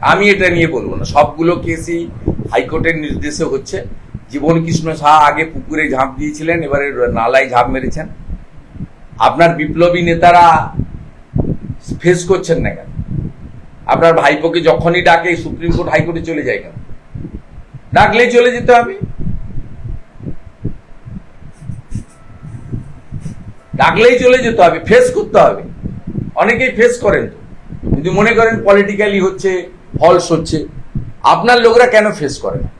আমি এটা নিয়ে বলব না। সবগুলো কেসই হাইকোর্টের নির্দেশে হচ্ছে। জীবন কৃষ্ণ সাহা আগে পুকুরে ঝাঁপ দিয়েছিলেন, এবারে নালায় ঝাঁপ মেরেছেন। আপনার বিপ্লবী নেতারা ফেস করছেন না কেন? আপনার ভাইপোকে যখনই ডাকে, সুপ্রিম কোর্ট হাইকোর্টে চলে যায় কেন? ডাকলেই চলে যেতে হবে। ডাকলেই চলে যেতে হবে ফেস করতে হবে। অনেকেই ফেস করেন। যদি মনে করেন পলিটিক্যালি হচ্ছে ফলস হচ্ছে আপনার লোকরা কেন ফেস করে না?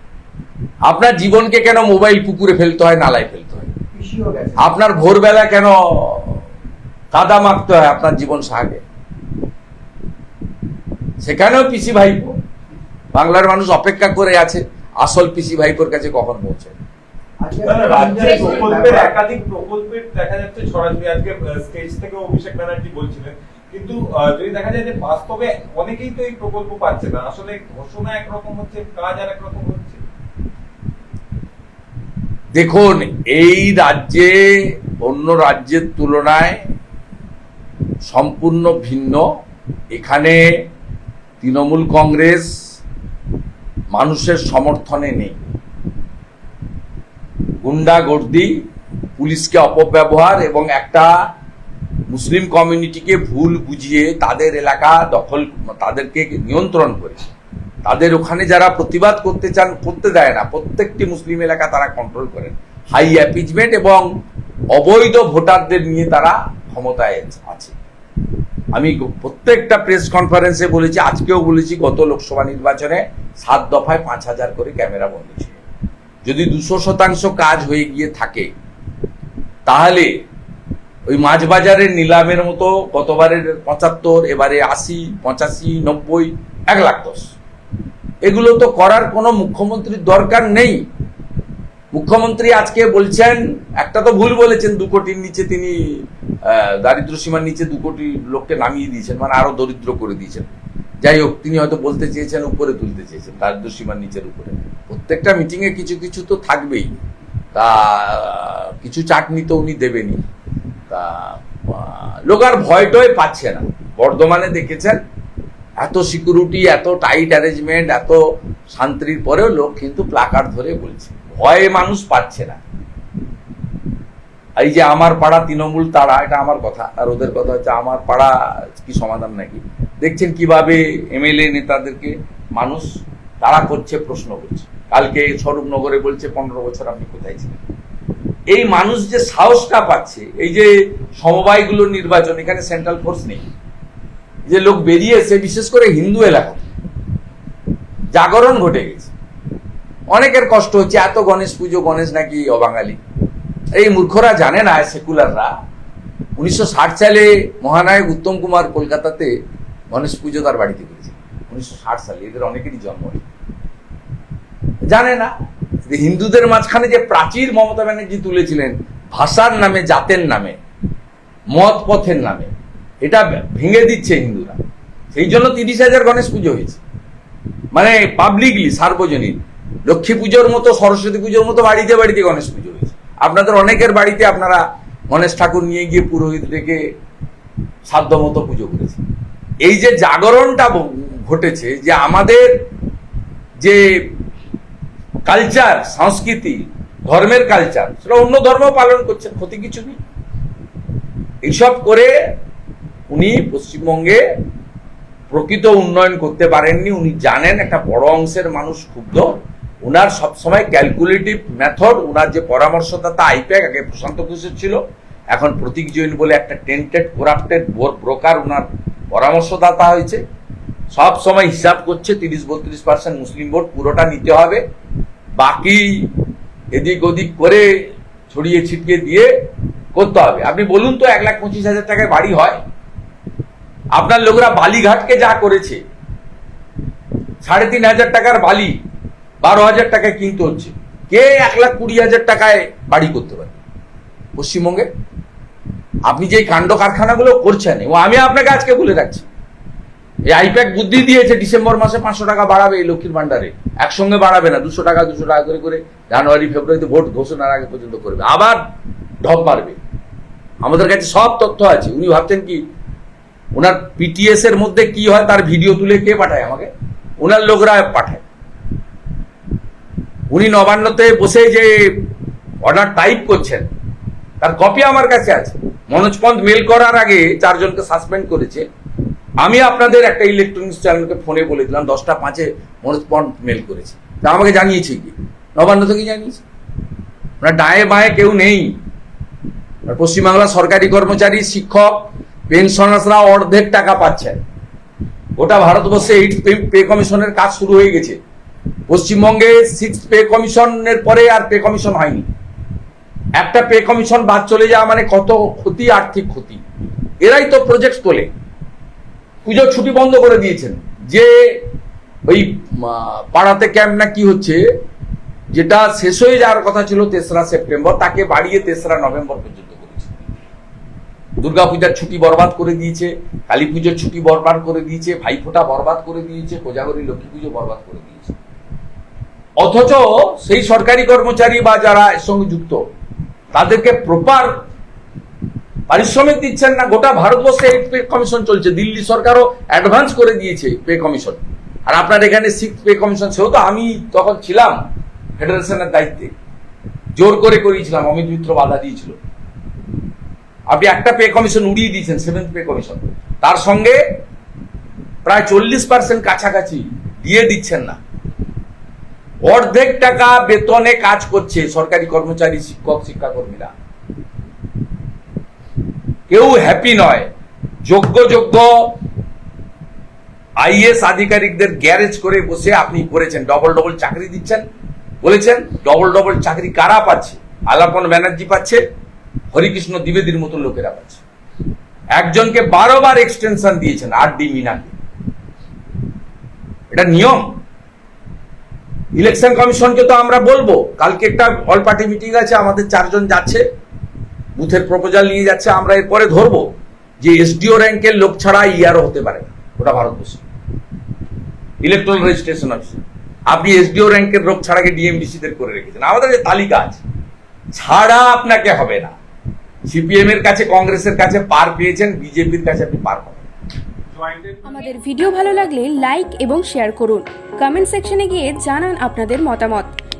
আপনার জীবনকে কেন মোবাইল পুকুরে ফেলতে হয় নালায় ফেলতে হয়? আপনার ভোরবেলা কেন কাদা মাখতে হয় আপনার জীবন সাহায্যে সেখানেও পিসি ভাইপো। বাংলার মানুষ অপেক্ষা করে আছে আসল পিসি ভাইপোর কাছে কখন পৌঁছে রাজ্যের রাজ্যের প্রকল্পের একাধিক প্রকল্পের দেখা যাচ্ছে আজকে স্টেজ থেকে অভিষেক ব্যানার্জি বলছিলেন। কিন্তু যদি দেখা যায় যে বাস্তবে অনেকেই তো এই প্রকল্প পাচ্ছে না আসলে ঘোষণা একরকম হচ্ছে কাজ আর একরকম হচ্ছে? দেখুন এই রাজ্যে অন্য রাজ্যের তুলনায় সম্পূর্ণ ভিন্ন। এখানে তৃণমূল কংগ্রেস মানুষের সমর্থনে নেই। গুন্ডাগর্দি, পুলিশকে অপব্যবহার এবং একটা মুসলিম কমিউনিটিকে ভুল বুঝিয়ে তাদের এলাকা দখল, তাদেরকে নিয়ন্ত্রণ করে তাদের ওখানে যারা প্রতিবাদ করতে চান, করতে দেয় না। প্রত্যেকটি মুসলিম এলাকা তারা কন্ট্রোল করেন। হাই অ্যাপিজমেন্ট এবং অবৈধ ভোটারদের নিয়ে তারা ক্ষমতায় আছে। আমি প্রত্যেকটা প্রেস কনফারেন্সে বলেছি, আজকেও বলেছি, গত লোকসভা নির্বাচনে সাত দফায় পাঁচ হাজার করে ক্যামেরা বন্দী ছিল। যদি দুশো শতাংশ কাজ হয়ে গিয়ে থাকে, তাহলে ওই মাছ বাজারের নিলামের মতো গতবারের পঁচাত্তর, এবারে আশি, পঁচাশি, নব্বই, এক লাখ দশ। এগুলো তো করার কোনো মুখ্যমন্ত্রীর দরকার নেই। মুখ্যমন্ত্রী আজকে বলছেন, একটা তো ভুল বলেছেন, দু কোটির নিচে তিনি দারিদ্র সীমার নিচে দু কোটি লোককে নামিয়ে দিয়েছেন মানে আরও দরিদ্র করে দিয়েছেন। যাই হোক, তিনি হয়তো বলতে চেয়েছেন, উপরে তুলতে চেয়েছেন দারিদ্র সীমার নিচের উপরে। প্রত্যেকটা মিটিংয়ে কিছু কিছু তো থাকবেই। তা, কিছু চাটনি তো উনি দেবেনই। তা লোক আর ভয় টয় পাচ্ছে না। বর্ধমানে দেখেছেন? এত সিকিউরিটি এত টাইট অ্যারেঞ্জমেন্ট এত শান্তির পরেও লোক কিন্তু প্লাকার ধরে বলছে। ভয়ে মানুষ পাচ্ছে না। এই যে আমার পাড়া তৃণমূল তারা, এটা আমার কথা। আর ওদের কথা হচ্ছে, আমার পাড়া কি সমাধান নাকি? দেখছেন কীভাবে এমএলএ নেতাদেরকে মানুষ তারা করছে, প্রশ্ন করছে। কালকে স্বরূপনগরে বলছে পনেরো বছর আপনি কোথায় ছিলেন? এই মানুষ যে সাহসটা পাচ্ছে, এই যে সমবায়গুলোর নির্বাচন, এখানে সেন্ট্রাল ফোর্স নেই। যে লোক বেরিয়েছে বিশেষ করে হিন্দু এলাকা, জাগরণ ঘটে গেছে। অনেকের কষ্ট হচ্ছে, এত গণেশ পুজো, গণেশ নাকি অবাঙালি। এই মূর্খরা জানে না সেকুলাররা উনিশশো ষাট সালে মহানায়ক উত্তম কুমার কলকাতাতে গণেশ পুজো তার বাড়িতে করেছে। উনিশশো ষাট সালে, এদের অনেকেরই জন্ম নেই জানে না। হিন্দুদের মাঝখানে যে প্রাচীর মমতা ব্যানার্জি তুলেছিলেন, ভাষার নামে, জাতের নামে, মত পথের নামে, এটা ভেঙে দিচ্ছে হিন্দুরা। সেই জন্য তিরিশ হাজার গণেশ পুজো হয়েছে। মানে পাবলিকলি সার্বজনীন। লক্ষ্মী পুজোর মতো, সরস্বতী পুজোর মতো বাড়িতে বাড়িতে গণেশ পুজো হয়েছে। আপনাদের অনেকের বাড়িতে আপনারা গণেশ ঠাকুর নিয়ে গিয়ে পুরোহিত রেখে সাধ্য মতো পুজো করেছে। এই যে জাগরণটা ঘটেছে যে আমাদের যে কালচার, সংস্কৃতি, ধর্মের কালচার, সেটা অন্য ধর্ম পালন করছেন, ক্ষতি কিছু নেই। এইসব করে উনি পশ্চিমবঙ্গে প্রকৃত উন্নয়ন করতে পারেননি, উনি জানেন একটা বড় অংশের মানুষ ক্ষুব্ধ। উনার সবসময় ক্যালকুলেটিভ মেথড ওনার যে পরামর্শদাতা আইপ্যাক, আগে প্রশান্ত কিশোর ছিল, এখন প্রতীক জৈন বলে একটা টেন্টেড করাপ্টেড ব্রোকার ওনার পরামর্শদাতা হয়েছে। সব সময় হিসাব করছে, তিরিশ বত্রিশ পার্সেন্ট মুসলিম ভোট পুরোটা নিতে হবে। বাকি এদিক ওদিক করে ছড়িয়ে ছিটিয়ে দিয়ে করতে হবে। আপনি বলুন তো, এক লাখ পঁচিশ হাজার টাকায় বাড়ি হয়। আপনার লোকরা বালিঘাটকে যা করেছে, সাড়ে তিন হাজার টাকার বালি, বারো হাজার টাকায় কিনতে হচ্ছে। কে এক লাখ কুড়ি হাজার টাকায় বাড়ি করতে পারে? পশ্চিমবঙ্গে? আপনি যে কাণ্ড কারখানাগুলো করছেন, এবং আমি আপনাকে আজকে বলে রাখছি এই আইপ্যাক বুদ্ধি দিয়েছে, ডিসেম্বর মাসে পাঁচশো টাকা বাড়াবে এই লক্ষ্মীর ভান্ডারে একসঙ্গে বাড়াবে না, দুশো টাকা দুশো টাকা করে করে জানুয়ারি, ফেব্রুয়ারিতে ভোট ঘোষণার আগে পর্যন্ত করবে। আবার ঢপ মারবে। আমাদের কাছে সব তথ্য আছে। উনি ভাবছেন কি, ওনার পিটিএস এর মধ্যে কি হয় তার ভিডিও তুলে কে পাঠায় আমাকে? ওনার লোকরা পাঠায়। উনি নবান্নতে বসে যে অর্ডার টাইপ করছেন, তার কপি আমার কাছে আছে। মনোজ পন্থ মেল করার আগে চারজনকে সাসপেন্ড করেছে। আমি আপনাদের একটা ইলেকট্রনিক্স চ্যানেলকে ফোনে বলে দিলাম, দশটা পাঁচে মনোজ পন্থ মেল করেছে। তা আমাকে জানিয়েছে কি? নবান্ন থেকে জানিয়েছে। ওরা ডায়ে বায়ে কেউ নেই। পশ্চিমবাংলার সরকারি কর্মচারী, শিক্ষক পেনশনার্সরা অর্ধেক টাকা পাচ্ছেন গোটা ভারতবর্ষে এইট পে কমিশনের কাজ শুরু হয়ে গেছে। পশ্চিমবঙ্গে সিক্স পে কমিশনের পরে আর পে কমিশন হয়নি। একটা পে কমিশন বাদ চলে যাওয়া মানে কত ক্ষতি, আর্থিক ক্ষতি। এরাই তো প্রজেক্ট তোলে। পুজোর ছুটি বন্ধ করে দিয়েছেন। যে ওই পাড়াতে ক্যাম্প না কি হচ্ছে, যেটা শেষ হয়ে যাওয়ার কথা ছিল তেসরা সেপ্টেম্বর, তাকে বাড়িয়ে তেসরা নভেম্বর পর্যন্ত করেছে। দুর্গাপূজার ছুটি বরবাদ করে দিয়েছে কালী পুজোর ছুটি বরবাদ করে দিয়েছে, ভাইফোঁটা বরবাদ করে দিয়েছে, কোজাগরী লক্ষ্মী পুজো বরবাদ করে দিয়েছে। অথচ সেই সরকারি কর্মচারী বা যারা এর সঙ্গে যুক্ত, তাদেরকে প্রপার পারিশ্রমিক দিচ্ছেন না, গোটা ভারতবর্ষে এইট পে কমিশন চলছে। দিল্লি সরকারও অ্যাডভান্স করে দিয়েছে পে কমিশন আর আপনার এখানে সিক্স পে কমিশন সেও তো আমি তখন ছিলাম ফেডারেশনের দায়িত্বে। জোর করে করিয়েছিলাম, অমিত মিত্র বাধা দিয়েছিল। আপনি একটা পে কমিশন উড়িয়ে দিয়েছেন সেভেন্থ পে কমিশন তার সঙ্গে প্রায় চল্লিশ পার্সেন্ট কাছাকাছি দিয়ে দিচ্ছেন না। অর্ধেক টাকা বেতনে কাজ করছে সরকারি কর্মচারী, শিক্ষক, শিক্ষাকর্মীরা। কেউ হ্যাপি নয়। যোগ্য যোগ্য আইএস আধিকারিকদের গ্যারেজ করে বসে আপনি করেছেন। ডবল ডবল চাকরি দিচ্ছেন, বলেছেন ডবল ডবল চাকরি কারা পাচ্ছে? আলাপন ব্যানার্জি পাচ্ছে, হরিকৃষ্ণ দ্বিবেদীর মতো লোকেরা পাচ্ছে। একজনকে বারোবার এক্সটেনশন দিয়েছেন আর ডি মিনাকে। এটা নিয়ম। ইলেকশন কমিশনকে তো আমরা বলব। কালকে একটা অল পার্টি মিটিং আছে, আমাদের চারজন যাচ্ছে। বুথের প্রপোজাল নিয়ে যাচ্ছে, আমরা এরপরে ধরবো যে এসডিও র্যাঙ্কের লোক ছাড়া ইয়ারও হতে পারে ওটা ভারতবর্ষ। ইলেকট্রাল রেজিস্ট্রেশন অফিস আপনি এসডিও র্যাঙ্কের লোক ছাড়াকে ডিএমডিসি দের করে রেখেছেন। আমাদের যে তালিকা আছে, ছাড়া আপনাকে হবে না। সিপিএম এর কাছে কংগ্রেসের কাছে পার পেয়েছেন বিজেপির কাছে আপনি পার পাবেন। আমাদের ভিডিও ভালো লাগলে লাইক এবং শেয়ার করুন। কমেন্ট সেকশনে গিয়ে জানান আপনাদের মতামত।